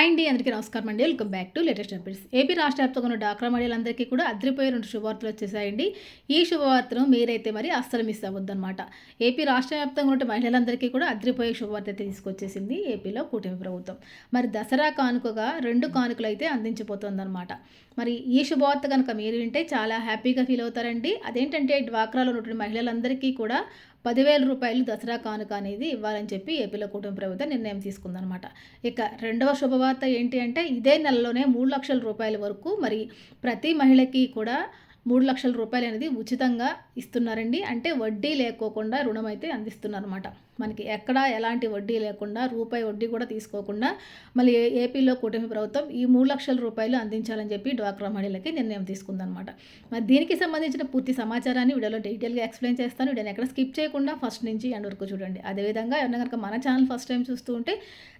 Hi అండి అందరికీ నమస్కారం అండి. Welcome back to latest updates AP రాష్ట్ర వ్యాప్తంగా ఉన్న డాక్రా మహిళలందరికీ కూడా అద్రిపోయే రెండు శుభవార్తలు వచ్చేసాయండి. ఈ శుభవార్తను మీరైతే మరి అస్సలు మిస్ అవ్వద్దనమాట ఏపీ రాష్ట్ర వ్యాప్తంగా ఉన్న మహిళలందరికీ కూడా అద్రిపోయే శుభవార్త అయితే తీసుకొచ్చేసింది ఏపీలో కూటమి ప్రభుత్వం. మరి దసరా కానుకగా రెండు కానుకలు అయితే అందించబోతోందన్నమాట. మరి ఈ శుభవార్త కనుక మీరు వింటే చాలా హ్యాపీగా ఫీల్ అవుతారండి. అదేంటంటే డ్వాక్రాలో ఉన్నటువంటి మహిళలందరికీ కూడా పదివేల రూపాయలు దసరా కానుక అనేది ఇవ్వాలని చెప్పి ఏపీలో కుటుంబ ప్రభుత్వం నిర్ణయం తీసుకుందనమాట ఇక రెండవ శుభవార్త ఏంటి అంటే ఇదే నెలలోనే మూడు లక్షల రూపాయల వరకు మరి ప్రతి మహిళకి కూడా మూడు లక్షల రూపాయలు అనేది ఉచితంగా ఇస్తున్నారండి. అంటే వడ్డీ లేకోకుండా రుణం అయితే అందిస్తున్నారన్నమాట. మనకి ఎక్కడ ఎలాంటి వడ్డీ లేకుండా రూపాయి వడ్డీ కూడా తీసుకోకుండా మళ్ళీ ఏపీలో కూటమి ప్రభుత్వం ఈ మూడు లక్షల రూపాయలు అందించాలని చెప్పి డ్వాక్రా మహిళలకి నిర్ణయం తీసుకుందనమాట మరి దీనికి సంబంధించిన పూర్తి సమాచారాన్ని వీడియోలో డీటెయిల్గా ఎక్స్ప్లెయిన్ చేస్తాను. వీడియోని ఎక్కడ స్కిప్ చేయకుండా ఫస్ట్ నుంచి ఎండ్ వరకు చూడండి. అదేవిధంగా ఎవరైనా కనుక మన ఛానల్ ఫస్ట్ టైం చూస్తూ ఉంటే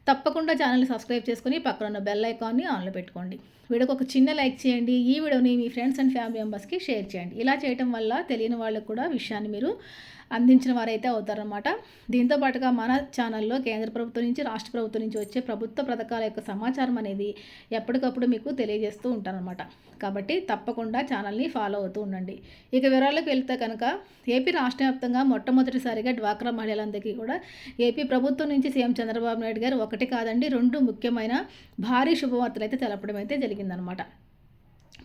తప్పకుండా ఛానల్ని సబ్స్క్రైబ్ చేసుకుని పక్కన ఉన్న బెల్ ఐకాన్ని ఆన్లో పెట్టుకోండి. వీడియోకి ఒక చిన్న లైక్ చేయండి. ఈ వీడియోని మీ ఫ్రెండ్స్ అండ్ ఫ్యామిలీ మెంబర్స్కి షేర్ చేయండి. ఇలా చేయడం వల్ల తెలియని వాళ్ళకు కూడా విషయాన్ని మీరు అందించిన వారైతే అవుతారనమాట దీంతో పాటుగా మన ఛానల్లో కేంద్ర ప్రభుత్వం నుంచి రాష్ట్ర ప్రభుత్వం నుంచి వచ్చే ప్రభుత్వ పథకాల యొక్క సమాచారం అనేది ఎప్పటికప్పుడు మీకు తెలియజేస్తూ ఉంటారనమాట కాబట్టి తప్పకుండా ఛానల్ని ఫాలో అవుతూ ఉండండి. ఇక వివరాలకు వెళ్తే కనుక ఏపీ రాష్ట్ర వ్యాప్తంగా మొట్టమొదటిసారిగా డ్వాక్రా మహిళలందరికీ కూడా ఏపీ ప్రభుత్వం నుంచి సీఎం చంద్రబాబు నాయుడు గారు ఒకటి కాదండి రెండు ముఖ్యమైన భారీ శుభవార్తలు అయితే తెలపడం అయితే జరిగిందనమాట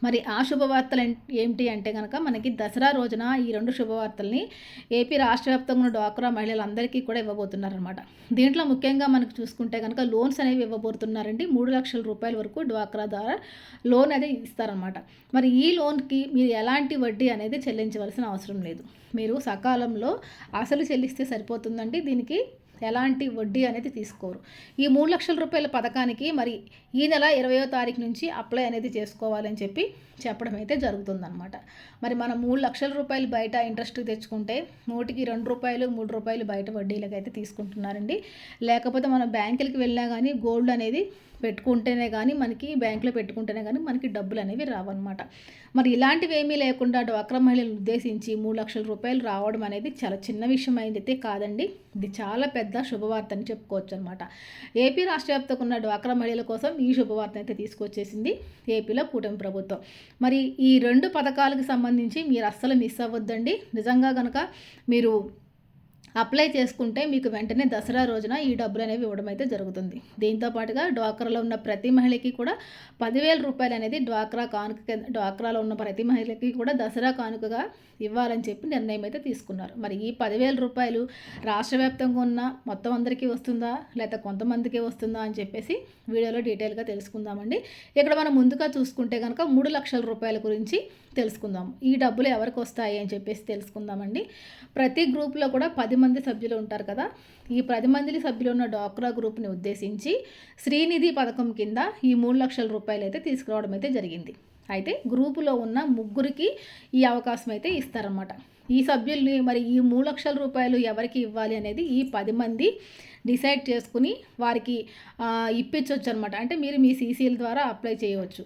మరి ఆ శుభవార్తలు ఏమిటి అంటే కనుక మనకి దసరా రోజున ఈ రెండు శుభవార్తల్ని ఏపీ రాష్ట్ర వ్యాప్తంగా ఉన్న డ్వాక్రా మహిళలందరికీ కూడా ఇవ్వబోతున్నారనమాట దీంట్లో ముఖ్యంగా మనకు చూసుకుంటే కనుక లోన్స్ అనేవి ఇవ్వబోతున్నారండి. మూడు లక్షల రూపాయల వరకు డ్వాక్రా ద్వారా లోన్ అనేది ఇస్తారనమాట మరి ఈ లోన్కి మీరు ఎలాంటి వడ్డీ అనేది చెల్లించవలసిన అవసరం లేదు. మీరు సకాలంలో అసలు చెల్లిస్తే సరిపోతుందండి. దీనికి ఎలాంటి వడ్డీ అనేది తీసుకోరు. ఈ మూడు లక్షల రూపాయల పథకానికి మరి ఈ నెల ఇరవయో తారీఖు నుంచి అప్లై అనేది చేసుకోవాలని చెప్పి చెప్పడం అయితే జరుగుతుందన్నమాట. మరి మనం మూడు లక్షల రూపాయలు బయట ఇంట్రెస్ట్ తెచ్చుకుంటే నూటికి రెండు రూపాయలు మూడు రూపాయలు బయట వడ్డీలకు అయితే తీసుకుంటున్నారండి. లేకపోతే మనం బ్యాంకులకి వెళ్ళినా కానీ గోల్డ్ అనేది పెట్టుకుంటేనే కానీ మనకి బ్యాంకులో పెట్టుకుంటేనే కానీ మనకి డబ్బులు అనేవి రావన్నమాట. మరి ఇలాంటివి ఏమీ లేకుండా డ్వాక్రా మహిళలు ఉద్దేశించి మూడు లక్షల రూపాయలు రావడం అనేది చాలా చిన్న విషయం అయితే కాదండి. ఇది చాలా పెద్ద శుభవార్త అని చెప్పుకోవచ్చు అనమాట ఏపీ రాష్ట్ర వ్యాప్తంగా ఉన్న డ్వాక్రా మహిళల కోసం ఈ శుభవార్త అయితే తీసుకొచ్చేసింది ఏపీలో కూటమి ప్రభుత్వం. మరి ఈ రెండు పథకాలకు సంబంధించి మీరు అస్సలు మిస్ అవ్వద్దండి. నిజంగా కనుక మీరు అప్లై చేసుకుంటే మీకు వెంటనే దసరా రోజున ఈ డబ్బులు అనేవి ఇవ్వడం అయితే జరుగుతుంది. దీంతో పాటుగా డ్వాక్రాలో ఉన్న ప్రతి మహిళకి కూడా పదివేల రూపాయలు అనేది డ్వాక్రా కానుక డ్వాక్రాలో ఉన్న ప్రతి మహిళకి కూడా దసరా కానుకగా ఇవ్వాలని చెప్పి నిర్ణయం అయితే తీసుకున్నారు. మరి ఈ పదివేల రూపాయలు రాష్ట్ర వ్యాప్తంగా ఉన్న మొత్తం అందరికీ వస్తుందా? లేకపోతే కొంతమందికే వస్తుందా అని చెప్పేసి వీడియోలో డీటెయిల్గా తెలుసుకుందామండి. ఇక్కడ మనం ముందుగా చూసుకుంటే కనుక మూడు లక్షల రూపాయల గురించి తెలుసుకుందాం. ఈ డబ్బులు ఎవరికి వస్తాయి అని చెప్పేసి తెలుసుకుందామండి. ప్రతి గ్రూప్లో కూడా పది మంది సభ్యులు ఉంటారు కదా ఈ పది మంది సభ్యులు ఉన్న డాక్రా గ్రూప్ని ఉద్దేశించి శ్రీనిధి పథకం కింద ఈ మూడు లక్షల రూపాయలు అయితే తీసుకురావడం అయితే జరిగింది. అయితే గ్రూపులో ఉన్న ముగ్గురికి ఈ అవకాశం అయితే ఇస్తారన్నమాట. ఈ సభ్యుల్ని మరి ఈ మూడు లక్షల రూపాయలు ఎవరికి ఇవ్వాలి అనేది ఈ పది మంది డిసైడ్ చేసుకుని వారికి ఇప్పించవచ్చు అనమాట అంటే మీరు మీ సీసీల ద్వారా అప్లై చేయవచ్చు.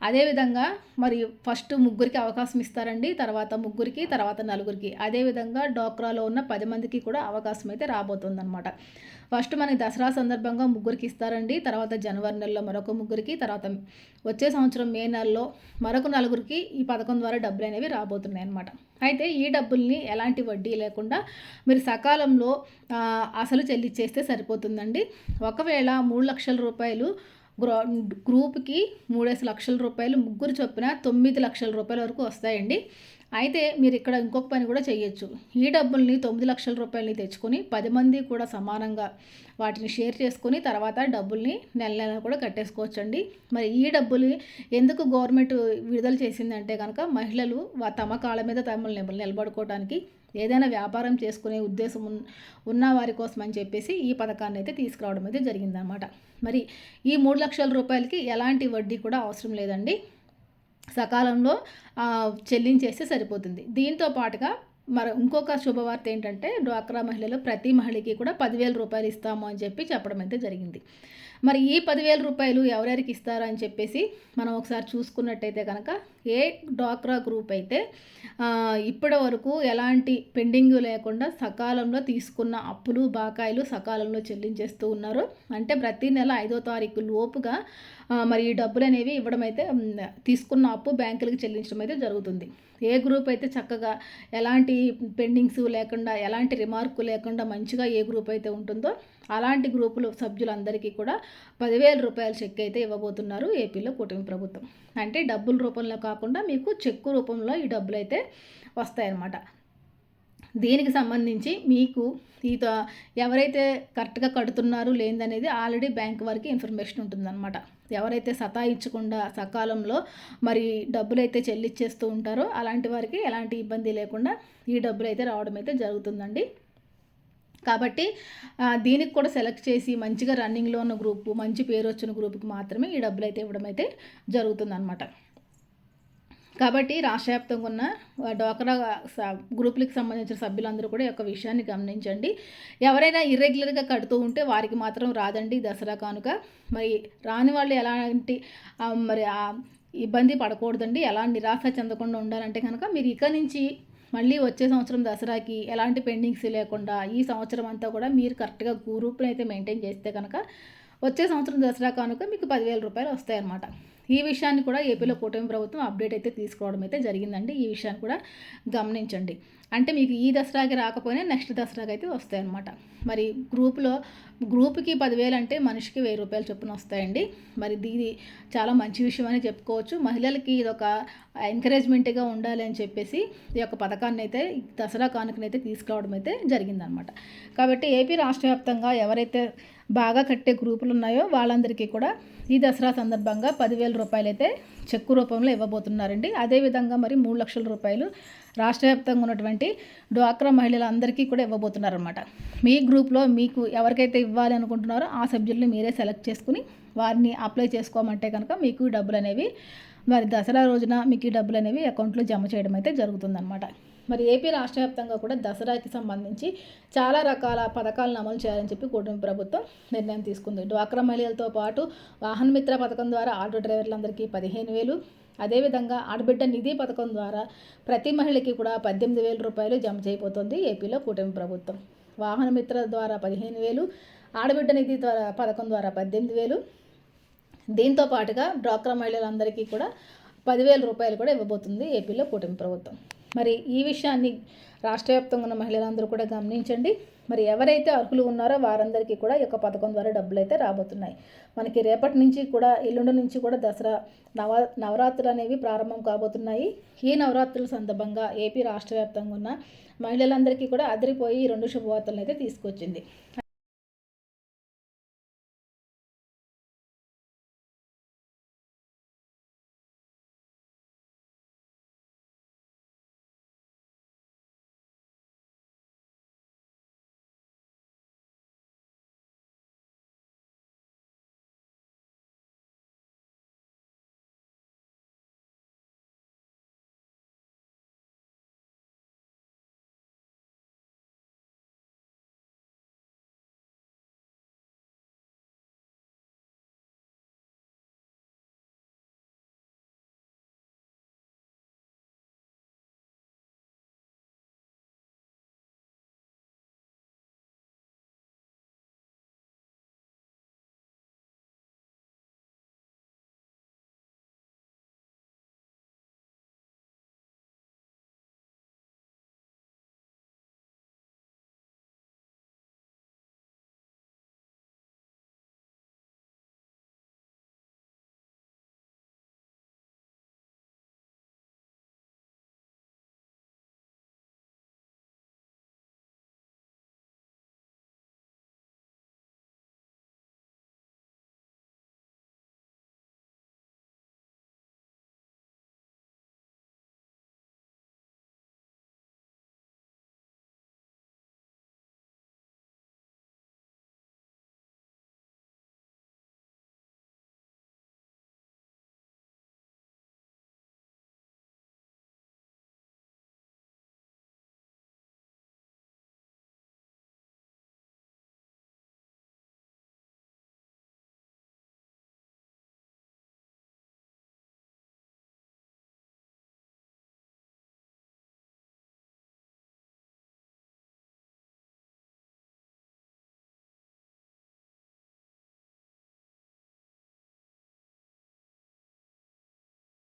అదేవిధంగా మరి ఫస్ట్ ముగ్గురికి అవకాశం ఇస్తారండి తర్వాత ముగ్గురికి తర్వాత నలుగురికి. అదేవిధంగా డోక్రాలో ఉన్న పది మందికి కూడా అవకాశం అయితే రాబోతుందన్నమాట. ఫస్ట్ మనకి దసరా సందర్భంగా ముగ్గురికి ఇస్తారండి తర్వాత జనవరి నెలలో మరొక ముగ్గురికి తర్వాత వచ్చే సంవత్సరం మే నెలలో మరొక నలుగురికి ఈ పథకం ద్వారా డబ్బులు అనేవి రాబోతున్నాయి అనమాట అయితే ఈ డబ్బుల్ని ఎలాంటి వడ్డీ లేకుండా మీరు సకాలంలో అసలు చెల్లించేస్తే సరిపోతుందండి. ఒకవేళ మూడు లక్షల రూపాయలు గ్రూప్కి మూడేసి లక్షల రూపాయలు ముగ్గురు చొప్పున తొమ్మిది లక్షల రూపాయల వరకు వస్తాయండి. అయితే మీరు ఇక్కడ ఇంకొక పని కూడా చేయొచ్చు ఈ డబ్బుల్ని తొమ్మిది లక్షల రూపాయలని తెచ్చుకొని పది మంది కూడా సమానంగా వాటిని షేర్ చేసుకొని తర్వాత డబ్బుల్ని నెల నెల కూడా కట్టేసుకోవచ్చండి. మరి ఈ డబ్బులు ఎందుకు గవర్నమెంట్ విడుదల చేసిందంటే కనుక మహిళలు తమ కాళ్ళ మీద తమను నిలబడుకోవడానికి ఏదైనా వ్యాపారం చేసుకునే ఉద్దేశం ఉన్న వారి కోసం అని చెప్పేసి ఈ పథకాన్ని అయితే తీసుకురావడం అయితే జరిగిందనమాట మరి ఈ మూడు లక్షల రూపాయలకి ఎలాంటి వడ్డీ కూడా అవసరం లేదండి. సకాలంలో చెల్లించేస్తే సరిపోతుంది. దీంతో పాటుగా మరి ఇంకొక శుభవార్త ఏంటంటే డ్వాక్రా మహిళలు ప్రతి మహిళకి కూడా పదివేల రూపాయలు ఇస్తాము అని చెప్పి చెప్పడం అయితే జరిగింది. మరి ఈ పదివేల రూపాయలు ఎవరెవరికి ఇస్తారని అని చెప్పేసి మనం ఒకసారి చూసుకున్నట్టయితే కనుక ఏ డ్వాక్రా గ్రూప్ అయితే ఇప్పటి వరకు ఎలాంటి పెండింగ్ లేకుండా సకాలంలో తీసుకున్న అప్పులు బాకాయిలు సకాలంలో చెల్లించేస్తూ ఉన్నారు అంటే ప్రతి నెల ఐదో తారీఖు లోపుగా మరి ఈ డబ్బులు అనేవి ఇవ్వడం అయితే తీసుకున్న అప్పు బ్యాంకులకు చెల్లించడం అయితే జరుగుతుంది. ఏ గ్రూప్ అయితే చక్కగా ఎలాంటి పెండింగ్స్ లేకుండా ఎలాంటి రిమార్కు లేకుండా మంచిగా ఏ గ్రూప్ అయితే ఉంటుందో అలాంటి గ్రూపులు సభ్యులందరికీ కూడా పదివేల రూపాయల చెక్ అయితే ఇవ్వబోతున్నారు ఏపీలో కూటమి ప్రభుత్వం. అంటే డబ్బుల రూపంలో కాకుండా మీకు చెక్కు రూపంలో ఈ డబ్బులు అయితే వస్తాయన్నమాట. దీనికి సంబంధించి మీకు ఈ ఎవరైతే కరెక్ట్గా కడుతున్నారు లేదనేది ఆల్రెడీ బ్యాంక్ వారికి ఇన్ఫర్మేషన్ ఉంటుందన్నమాట. ఎవరైతే సతాయించకుండా సకాలంలో మరి డబ్బులు అయితే చెల్లిచ్చేస్తూ ఉంటారో అలాంటి వారికి ఎలాంటి ఇబ్బంది లేకుండా ఈ డబ్బులు అయితే రావడం అయితే జరుగుతుందండి. కాబట్టి దీనికి కూడా సెలెక్ట్ చేసి మంచిగా రన్నింగ్లో ఉన్న గ్రూపు మంచి పేరు వచ్చిన గ్రూప్కి మాత్రమే ఈ డబ్బులు అయితే ఇవ్వడం అయితే జరుగుతుందన్నమాట. కాబట్టి రాష్ట్ర వ్యాప్తంగా ఉన్న డోకరా గ్రూపులకు సంబంధించిన సభ్యులందరూ కూడా యొక్క విషయాన్ని గమనించండి. ఎవరైనా ఇర్రెగ్యులర్గా కడుతూ ఉంటే వారికి మాత్రం రాదండి దసరా కానుక. మరి రాని వాళ్ళు ఎలాంటి మరి ఇబ్బంది పడకూడదండి. ఎలా నిరాశ చెందకుండా ఉండాలంటే కనుక మీరు ఇక నుంచి మళ్ళీ వచ్చే సంవత్సరం దసరాకి ఎలాంటి పెండింగ్స్ లేకుండా ఈ సంవత్సరం అంతా కూడా మీరు కరెక్ట్గా గ్రూప్ని అయితే మెయింటైన్ చేస్తే కనుక వచ్చే సంవత్సరం దసరా కానుక మీకు పదివేల రూపాయలు వస్తాయన్నమాట. ఈ విషయాన్ని కూడా ఏపీలో కూటమి ప్రభుత్వం అప్డేట్ అయితే తీసుకోవడం అయితే జరిగిందండి. ఈ విషయాన్ని కూడా గమనించండి. అంటే మీకు ఈ దసరాకి రాకపోయినా నెక్స్ట్ దసరాకి అయితే వస్తాయన్నమాట. మరి గ్రూప్లో గ్రూప్కి పదివేలు అంటే మనిషికి వెయ్యి రూపాయలు చొప్పున వస్తాయండి. మరి దీని చాలా మంచి విషయం అని చెప్పుకోవచ్చు. మహిళలకి ఇది ఒక ఎంకరేజ్మెంట్గా ఉండాలి అని చెప్పేసి ఈ యొక్క పథకాన్ని అయితే దసరా కానుకనైతే తీసుకురావడం అయితే జరిగిందనమాట కాబట్టి ఏపీ రాష్ట్ర వ్యాప్తంగా ఎవరైతే బాగా కట్టే గ్రూపులు ఉన్నాయో వాళ్ళందరికీ కూడా ఈ దసరా సందర్భంగా పదివేల రూపాయలు అయితే చెక్కు రూపంలో ఇవ్వబోతున్నారండి. అదేవిధంగా మరి మూడు లక్షల రూపాయలు రాష్ట్ర వ్యాప్తంగా ఉన్నటువంటి డ్వాక్రా మహిళలందరికీ కూడా ఇవ్వబోతున్నారనమాట మీ గ్రూప్లో మీకు ఎవరికైతే ఇవ్వాలి అనుకుంటున్నారో ఆ సబ్జెక్టులు మీరే సెలెక్ట్ చేసుకుని వారిని అప్లై చేసుకోమంటే కనుక మీకు డబ్బులు అనేవి మరి దసరా రోజున మీకు ఈ డబ్బులు అనేవి అకౌంట్లో జమ చేయడం అయితే జరుగుతుందన్నమాట. మరి ఏపీ రాష్ట్ర వ్యాప్తంగా కూడా దసరాకి సంబంధించి చాలా రకాల పథకాలను అమలు చేయాలని చెప్పి కూటమి ప్రభుత్వం నిర్ణయం తీసుకుంది. డ్వాక్రా మహిళలతో పాటు వాహన మిత్ర పథకం ద్వారా ఆటో డ్రైవర్లందరికీ పదిహేను వేలు అదేవిధంగా ఆడబిడ్డ నిధి పథకం ద్వారా ప్రతి మహిళకి కూడా పద్దెనిమిది వేల రూపాయలు జమ చేయబోతోంది ఏపీలో కూటమి ప్రభుత్వం. వాహన మిత్ర ద్వారా పదిహేను వేలు ఆడబిడ్డ నిధి ద్వారా పథకం ద్వారా పద్దెనిమిది వేలు. దీంతో పాటుగా డ్వాక్రా మహిళలందరికీ కూడా పదివేల రూపాయలు కూడా ఇవ్వబోతుంది ఏపీలో కూటమి ప్రభుత్వం. మరి ఈ విషయాన్ని రాష్ట్ర వ్యాప్తంగా ఉన్న మహిళలందరూ కూడా గమనించండి. మరి ఎవరైతే అర్హులు ఉన్నారో వారందరికీ కూడా ఈ యొక్క పథకం ద్వారా డబ్బులు అయితే రాబోతున్నాయి. మనకి రేపటి నుంచి కూడా ఎల్లుండి నుంచి కూడా దసరా నవ నవరాత్రులు అనేవి ప్రారంభం కాబోతున్నాయి. ఈ నవరాత్రుల సందర్భంగా ఏపీ రాష్ట్ర వ్యాప్తంగా ఉన్న మహిళలందరికీ కూడా అదిరిపోయి రెండు శుభవార్తలను అయితే తీసుకొచ్చింది.